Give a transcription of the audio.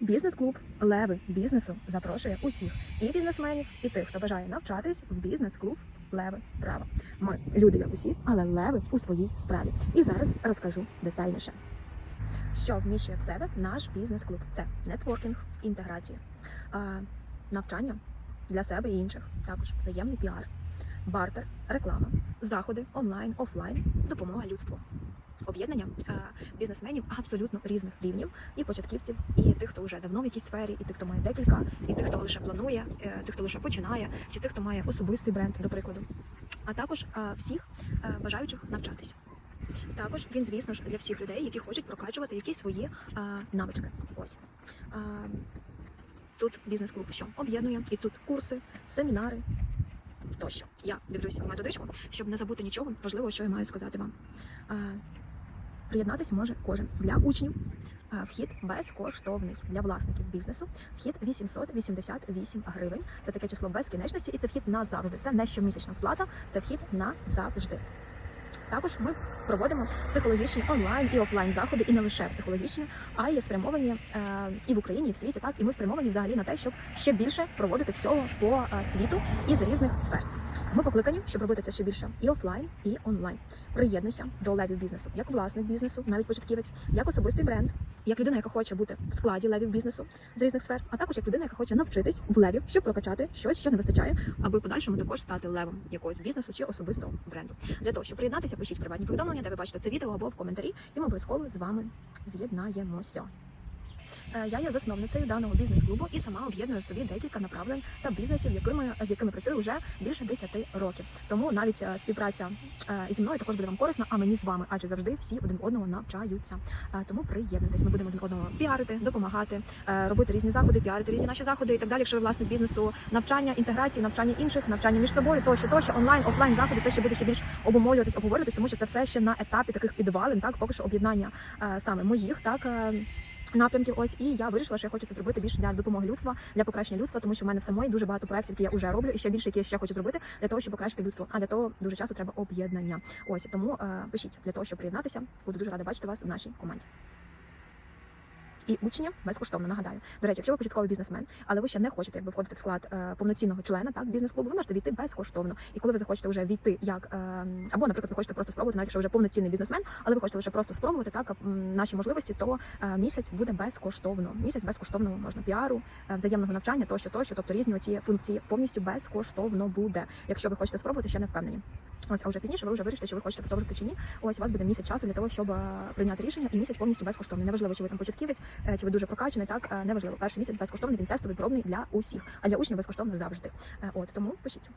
Бізнес-клуб Леви бізнесу запрошує усіх і бізнесменів, і тих, хто бажає навчатись в бізнес-клуб Леви Права. Ми люди, як усі, але леви у своїй справі. І зараз розкажу детальніше. Що вміщує в себе наш бізнес-клуб? Це нетворкінг, інтеграція, навчання для себе і інших, також взаємний піар, бартер, реклама, заходи онлайн, офлайн, допомога людству. Об'єднання е, бізнесменів абсолютно різних рівнів, і початківців, і тих, хто вже давно в якійсь сфері, і тих, хто має декілька, і тих, хто лише планує, е, тих, хто лише починає, чи тих, хто має особистий бренд, до прикладу, а також е, всіх бажаючих навчатись. Також він, звісно ж, для всіх людей, які хочуть прокачувати якісь свої е, навички. Ось Е, тут бізнес-клуб що об'єднує, і тут курси, семінари. Тощо я дивлюся методичку, щоб не забути нічого важливого, що я маю сказати вам. Приєднатися може кожен для учнів. Вхід безкоштовний для власників бізнесу. Вхід 888 гривень. Це таке число безкінечності, і це вхід назавжди. Це не щомісячна вплата, це вхід назавжди. Також ми проводимо психологічні онлайн і офлайн заходи, і не лише психологічні, а й спрямовані е, і в Україні, і в світі. Так і ми спрямовані взагалі на те, щоб ще більше проводити всього по е, світу із різних сфер. Ми покликані, щоб робити це ще більше і офлайн, і онлайн. Приєднуйся до левів бізнесу, як власник бізнесу, навіть початківець, як особистий бренд, як людина, яка хоче бути в складі левів бізнесу з різних сфер, а також як людина, яка хоче навчитись в левів, щоб прокачати щось, що не вистачає, аби в подальшому також стати левом якогось бізнесу чи особистого бренду. Для того, щоб приєднатися, пишіть приватні повідомлення, де ви бачите це відео або в коментарі, і ми обов'язково з вами з'єднаємося. Е, Я є засновницею даного бізнес-клубу і сама об'єдную в собі декілька направлень та бізнесів, якими з якими працюю вже більше 10 років. Тому навіть е, співпраця е, зі мною також буде вам корисна, а мені з вами, адже завжди всі один одного навчаються. Тому приєднуйтесь. Ми будемо один одного піарити, допомагати, робити різні заходи, піарити різні наші заходи і так далі. Якщо ви власник бізнесу, навчання, інтеграції, навчання інших, навчання між собою, тощо, тощо, онлайн, офлайн заходи. Це ще буде ще більш обумовлюватись, обговорюватись, тому що це все ще на етапі таких підвалин. Так, поки що об'єднання саме моїх, так. Напрямків, ось і я вирішила, що я хочу це зробити більше для допомоги людства, для покращення людства, тому що в мене в самої дуже багато проєктів, які я вже роблю, і ще більше, які я ще хочу зробити для того, щоб покращити людство. А для того дуже часто треба об'єднання. Ось тому е, пишіть для того, щоб приєднатися. Буду дуже рада бачити вас в нашій команді. І учня безкоштовно нагадаю. До речі, якщо ви початковий бізнесмен, але ви ще не хочете якби входити в склад е, повноцінного члена так бізнес-клубу, ви можете війти безкоштовно. І коли ви захочете вже війти як е, або, наприклад, ви хочете просто спробувати, навіть якщо вже повноцінний бізнесмен, але ви хочете лише просто спробувати так наші можливості, то е, місяць буде безкоштовно. Місяць безкоштовного можна піару, е, взаємного навчання, тощо, тощо, тобто різні оці функції повністю безкоштовно буде. Якщо ви хочете спробувати, ще не впевнені. Ось, а вже пізніше ви вже вирішите, що ви хочете продовжити чи ні. Ось у вас буде місяць часу для того, щоб е, прийняти рішення, і місяць повністю безкоштовний. Неважливо, чи ви там початківець, е, чи ви дуже прокачений, так е, неважливо. Перший місяць безкоштовний, він тестовий, пробний для усіх, а для учнів безкоштовно завжди. От тому пишіть.